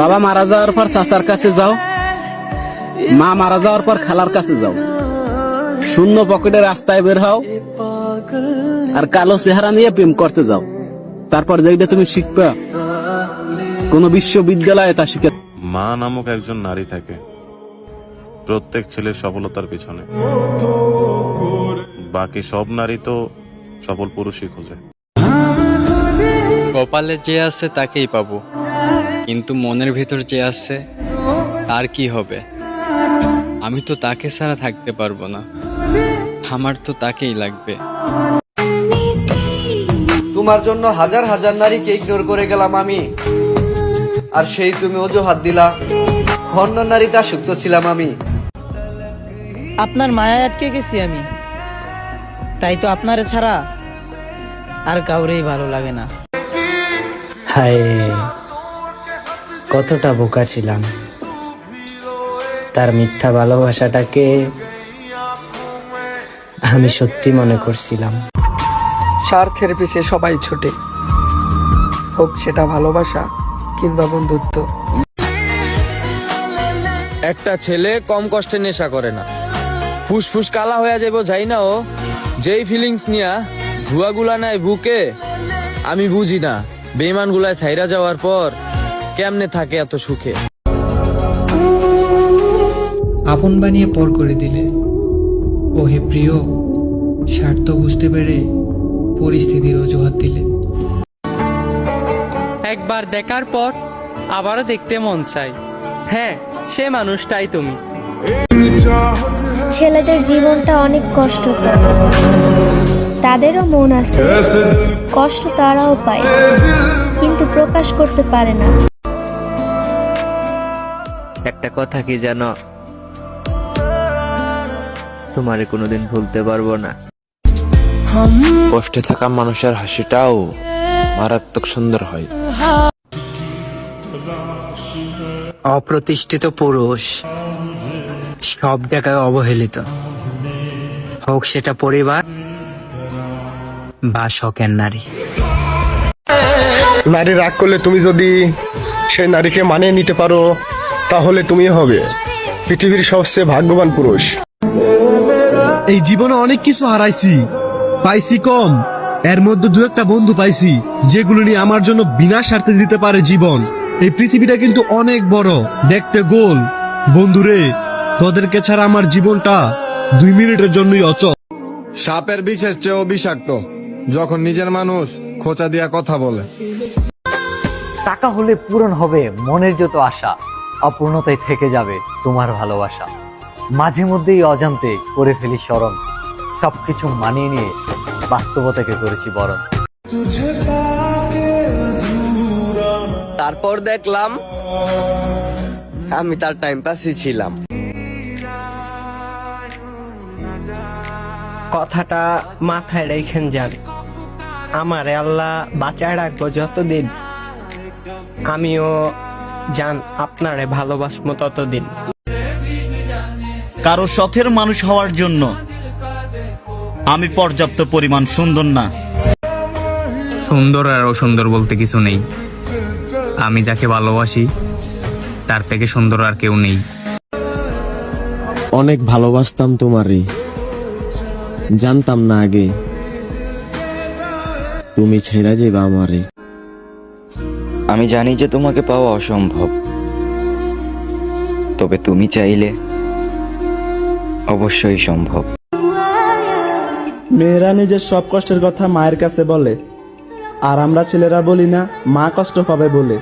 বাবা মারা যাওয়ার পর চাচার কাছে যাও। মা মারা যাওয়ার পর খালার কাছে যাও। শূন্য পকেটে রাস্তায় বের হও আর কালো চেহারা নিয়ে প্রেম করতে যাও। তারপর যেটা তুমি শিখবা কোন বিশ্ববিদ্যালয়ে তা শিখে মা নামক একজন নারী থাকে। প্রত্যেক ছেলের সফলতার পিছনে। বাকি সব নারী তো সফল পুরুষই খোঁজে। কপালে যে আছে তাকেই পাবো। কিন্তু মনের ভেতর যে আছে তার কি হবে? আমি তো তাকে ছাড়া থাকতে পারব না। আমার তো তাকেই লাগবে। তোমার জন্য হাজার হাজার নারীকে ইগনোর করে গেলাম আমি। আর সেই তুমি অজুহাত দিলা। অন্য নারীতে আসক্ত ছিলাম আমি। আপনার মায়া আটকে গেছি আমি। তাই তো আপনারে ছাড়া আর কাউরেই ভালো লাগে না। হায় কতটা বোকা ছিলাম। তার মিথ্যা ভালোবাসাটাকে আমি সত্যি মনে করছিলাম। স্বার্থের পিছে সবাই ছোটে। হোক সেটা ভালোবাসা কিংবা বন্ধুত্ব। একটা ছেলে কম কষ্টে নেশা করে না। ফুসফুস কালা হয়ে যাব যাই না ও। যেই ফিলিংস নিয়া ধুয়াগুলা নাই বুকে আমি বুঝি না। বেমান গুলায় ছাইরা যাওয়ার পর কেমনে থাকে এত সুখে? আপন বানিয়ে পর করে দিলে। ও হে প্রিয় স্বার্থ বুঝতে পেরে পরিস্থিতির অজুহাত দিলে। একবার দেখার পর আবারও দেখতে মন চাই হ্যাঁ সে মানুষটাই তুমি। ছেলেদের জীবনটা অনেক কষ্টকর। তাদেরও মন আছে। কষ্ট তারাও পায় কিন্তু প্রকাশ করতে পারে না। একটা কথা কি জানো? তোমারে কোনোদিন ভুলতে পারব না। কষ্টে থাকা মানুষের হাসিটাও মারাত্মক সুন্দর হয়। অপ্রতিষ্ঠিত পুরুষ সব জায়গায় অবহেলিত। হোক সেটা পরিবার বা শখের নারী। নারী রাগ করলে তুমি যদি সেই নারীকে মানিয়ে নিতে পারো তাহলে তুমি হবে পৃথিবীর সবচেয়ে ভাগ্যবান পুরুষ। এই জীবনে অনেক কিছু হারাইছি। পাইছি কম। এর মধ্যে দু একটা বন্ধু পাইছি যেগুলো নিয়ে আমার জন্য বিনা স্বার্থে দিতে পারে জীবন। এই পৃথিবীটা কিন্তু অনেক বড় দেখতে গোল। বন্ধুরে তোদেরকে ছাড়া আমার জীবনটা দুই মিনিটের জন্যই অচল। সাপের বিশেষ চেয়েও বিষাক্ত। যখন নিজের মানুষ খোঁচা দিয়া কথা বলে। টাকা হলে পূরণ হবে মনের যত আশা অপূর্ণতাই থেকে যাবে তোমার ভালোবাসা। মাঝে মধ্যেই অজান্তে করে ফেলি স্মরণ সবকিছু মানিয়ে নিয়ে বাস্তবতাকে করেছি বরণ। তারপর দেখলাম আমি তার টাইম পাসই ছিলাম। কথাটা মাথায় রেখেন যান। আমার আল্লাহ বাঁচায় রাখব যতদিন আমিও যান আপনারে ভালোবাসবো ততদিন। কারও শখের মানুষ হওয়ার জন্য আমি পর্যাপ্ত পরিমাণ সুন্দর না। সুন্দর আর অসুন্দর বলতে কিছু নেই। আমি যাকে ভালোবাসি তার থেকে সুন্দর আর কেউ নেই। অনেক ভালোবাসতাম তোমারে জানতাম না আগে। তুমি ছেড়ে যে আমারে। আমি জানি যে তোমাকে পাওয়া অসম্ভব। তবে তুমি চাইলে অবশ্যই সম্ভব। মেয়েরা নিজের সব কষ্টের কথা মায়ের কাছে বলে আর আমরা ছেলেরা বলি না মা কষ্ট পাবে বলে।